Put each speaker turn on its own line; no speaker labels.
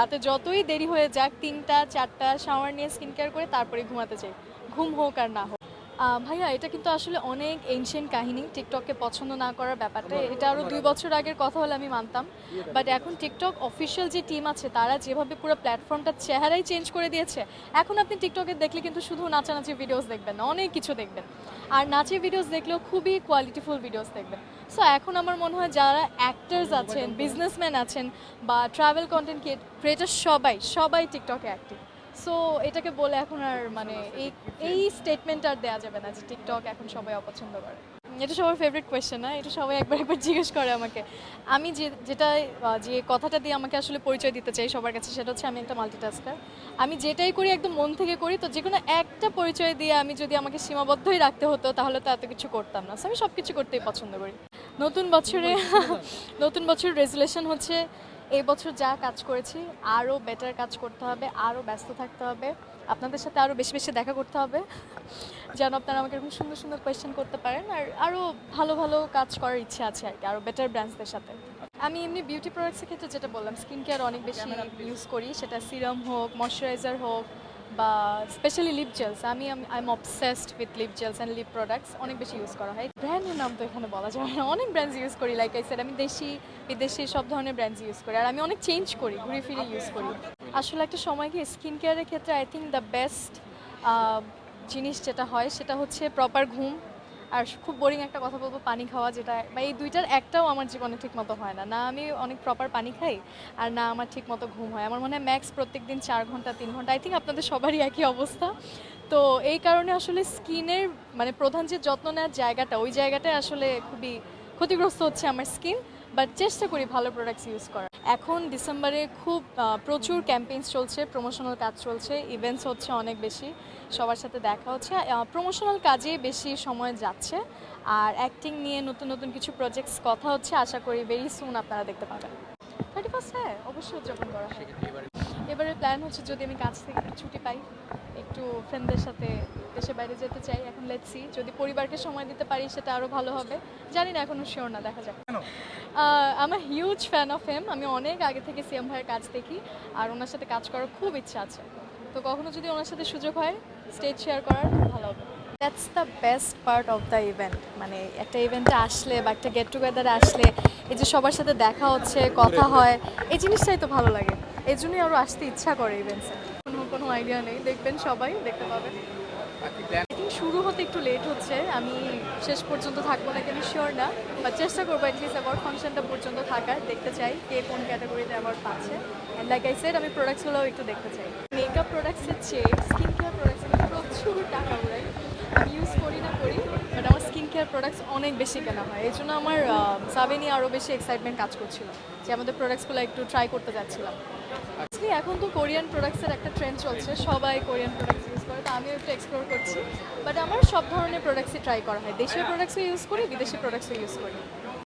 রাতে যতই দেরি হয়ে যাক, তিনটা, চারটা শাওয়ার নিয়ে স্কিন কেয়ার করে তারপরে ঘুমাতে চাই। ঘুম হোক আর না হোক। ভাইয়া, এটা কিন্তু আসলে অনেক এনশিয়েন্ট কাহিনী। টিকটককে পছন্দ না করার ব্যাপারটা, এটা আরও দুই বছর আগের কথা হলে আমি মানতাম। বাট এখন টিকটক অফিসিয়াল যে টিম আছে, তারা যেভাবে পুরো প্ল্যাটফর্মটার চেহারাই চেঞ্জ করে দিয়েছে, এখন আপনি টিকটকে দেখলে কিন্তু শুধু নাচানাচি ভিডিওস দেখবেন অনেক কিছু দেখবেন। আর নাচের ভিডিওস দেখলেও খুবই কোয়ালিটিফুল ভিডিওস দেখবেন। সো এখন আমার মনে হয় যারা অ্যাক্টার্স আছেন বিজনেসম্যান আছেন বা ট্রাভেল কন্টেন্ট ক্রিয়েটার সবাই সবাই টিকটকে অ্যাক্টিভ সো এটাকে বলে এখন আর মানে এই এই স্টেটমেন্ট আর দেওয়া যাবে না যে টিকটক এখন সবাই অপছন্দ করে। এটা সবার ফেভারিট কোয়েশ্চেন না? এটা সবাই একবার একবার জিজ্ঞেস করে আমাকে। আমি যে যেটা যে কথাটা দিয়ে আমাকে আসলে পরিচয় দিতে চাই সবার কাছে সেটা হচ্ছে আমি একটা মাল্টিটাস্কার আমি যেটাই করি একদম মন থেকে করি তো যে কোনো একটা পরিচয় দিয়ে আমি যদি আমাকে সীমাবদ্ধই রাখতে হতো তাহলে তো এত কিছু করতাম না। আমি সব কিছু করতেই পছন্দ করি। নতুন বছরে নতুন বছর রেজুলেশন হচ্ছে এই বছর যা কাজ করেছি আরও বেটার কাজ করতে হবে আরও ব্যস্ত থাকতে হবে আপনাদের সাথে আরও বেশি বেশি দেখা করতে হবে যেন আপনারা আমাকে এরকম সুন্দর সুন্দর কোয়েশ্চেন করতে পারেন আর আরও ভালো ভালো কাজ করার ইচ্ছে আছে আর কি আরও বেটার ব্র্যান্ডসদের সাথে। আমি এমনি বিউটি প্রোডাক্টসের ক্ষেত্রে যেটা বললাম স্কিন কেয়ার অনেক বেশি ইউজ করি সেটা সিরাম হোক ময়শ্চারাইজার হোক বা স্পেশালি লিপ জেলস আমি I am obsessed with lip gels and lip products অনেক বেশি ইউজ করা হয়। ব্র্যান্ডের নাম তো এখানে বলা যায় না। অনেক ব্র্যান্ডস ইউজ করি লাইক আই স্যার আমি দেশি, বিদেশি সব ধরনের ব্র্যান্ডস ইউজ করি। আর আমি অনেক চেঞ্জ করি, ঘুরে ফিরে ইউজ করি। আসলে একটা সময় কি স্কিন কেয়ারের ক্ষেত্রে আই থিঙ্ক দ্য বেস্ট জিনিস যেটা হয়, সেটা হচ্ছে প্রপার ঘুম। আর খুব বোরিং একটা কথা বলব, পানি খাওয়া যেটা, বা এই দুইটার একটাও আমার জীবনে ঠিক মতো হয় না। না আমি অনেক প্রপার পানি খাই আর না আমার ঠিক মতো ঘুম হয়। আমার মনে হয় ম্যাক্স প্রত্যেক দিন চার ঘণ্টা, তিন ঘণ্টা আই থিঙ্ক আপনাদের সবারই একই অবস্থা। তো এই কারণে আসলে স্কিনের মানে প্রধান যে যত্ন নেওয়ার জায়গাটা, ওই জায়গাটায় আসলে খুবই ক্ষতিগ্রস্ত হচ্ছে আমার স্কিন। বাট চেষ্টা করি ভালো প্রোডাক্টস ইউজ করার। এখন ডিসেম্বরে খুব প্রচুর ক্যাম্পেইনস চলছে প্রমোশনাল কাজ চলছে ইভেন্টস হচ্ছে অনেক বেশি, সবার সাথে দেখা হচ্ছে প্রমোশনাল কাজে বেশি সময় যাচ্ছে, আর অ্যাক্টিং নিয়ে নতুন নতুন কিছু প্রজেক্টস কথা হচ্ছে, আশা করি ভেরি সুন আপনারা দেখতে পাবেন। থার্টি ফার্স্ট হ্যাঁ অবশ্যই উদযাপন করা হয়। এবারে প্ল্যান হচ্ছে যদি আমি কাজ থেকে ছুটি পাই, একটু ফ্রেন্ডদের সাথে দেশে বাইরে যেতে চাই, এখন লেটসি যদি পরিবারকে সময় দিতে পারি সেটা আরও ভালো হবে, জানি না এখনও শিওর না, দেখা যাক। আমার হিউজ ফ্যান অফ হেম আমি অনেক আগে থেকে সিএম ভাইয়ের কাজ দেখি আর ওনার সাথে কাজ করার খুব ইচ্ছা আছে। তো কখনো যদি ওনার সাথে সুযোগ হয় স্টেজ শেয়ার করার ভালো হবে। That's the best part of the event মানে একটা ইভেন্টে আসলে বা একটা গেট টুগেদারে আসলে এই যে সবার সাথে দেখা হচ্ছে কথা হয় এই জিনিসটাই তো ভালো লাগে। এই জন্যই আরও আসতে ইচ্ছা করে ইভেন্টসে কোনো কোনো আইডিয়া নেই। দেখবেন সবাই দেখতে পাবেন। শুরু হতে একটু লেট হচ্ছে, আমি শেষ পর্যন্ত থাকব না কেন? শিওর না বা চেষ্টা করব অ্যাটলিস্ট অ্যাওয়ার্ড ফাংশনটা পর্যন্ত থাকার, দেখতে চাই কে কোন ক্যাটাগরিতে অ্যাওয়ার্ড পাচ্ছে। অ্যান্ড লাইক আই সেড আমি প্রোডাক্টসগুলোও একটু দেখতে চাই। মেকআপ প্রোডাক্টসের চেয়ে স্কিন কেয়ার প্রোডাক্টস আমি প্রচুর টাকা উড়াই। আমি ইউজ করি না করি বাট আমার স্কিন কেয়ার প্রোডাক্টস অনেক বেশি কেনা হয়। এই জন্য আমার সাবে নিয়ে আরও বেশি এক্সাইটমেন্ট কাজ করছিল, যে আমাদের প্রোডাক্টসগুলো একটু ট্রাই করতে যাচ্ছিলাম। এখন তো কোরিয়ান প্রোডাক্টসের একটা ট্রেন্ড চলছে, সবাই কোরিয়ান প্রোডাক্টস করে, তো আমিও একটু এক্সপ্লোর করছি। বাট আমার সব ধরনের প্রোডাক্টসই ট্রাই করা হয়। দেশীয় প্রোডাক্টসও ইউজ করি, বিদেশি প্রোডাক্টসও ইউজ করি।